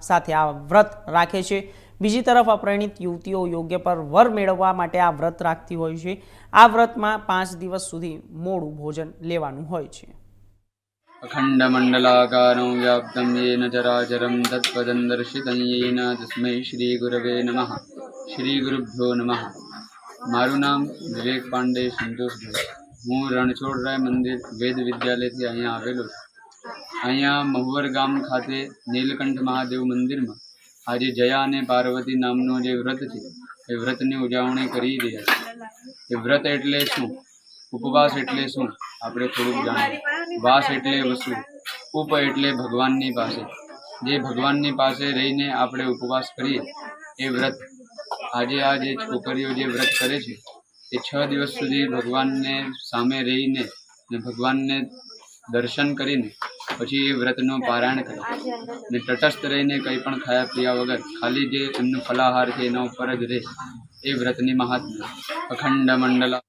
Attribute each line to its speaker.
Speaker 1: સાથે આ વ્રત રાખે છે. બીજી તરફ અપરિણિત યુવતીઓ યોગ્ય પર વર મેળવવા માટે આ વ્રત રાખતી હોય છે. આ વ્રતમાં પાંચ દિવસ સુધી મોડું ભોજન લેવાનું હોય છે.
Speaker 2: અખંડ મંડલાકારમ વ્યાપ્તમ યેન ચરાચરમ તત્પદં દર્શિતં યેન તસ્મૈ શ્રી ગુરવે નમઃ. શ્રી ગુરુભ્યો નમઃ. મારું નામ વિવેક પાંડે સંતોષભાઈ હું રણછોડરાય મંદિર વેદ વિદ્યાલયથી અહીંયા આવેલો છું. અહીંયા મહુવર ગામ ખાતે નીલકંઠ મહાદેવ મંદિરમાં આજે જયા અને પાર્વતી નામનો જે વ્રત છે, એ વ્રતની ઉજવણી કરી રહ્યા છે. એ વ્રત એટલે શું? ઉપવાસ એટલે શું? આપણે થોડુંક જાણીએ. વાસ એટલે વસુ ઉપ એટલે ભગવાનની પાસે. જે ભગવાનની પાસે રહીને આપણે ઉપવાસ કરીએ, એ વ્રત. આજે આ જે છોકરીઓ જે વ્રત કરે છે, એ છ દિવસ સુધી ભગવાનને સામે રહીને ને ભગવાનને દર્શન કરીને પછી એ વ્રતનું પારાયણ કરે. ને તટસ્થ રહીને કંઈ પણ ખાયા પીયા વગર ખાલી જે એમનું ફલાહાર છે એના ઉપર જ રહે. એ વ્રતની મહાત્મા. અખંડ મંડલા.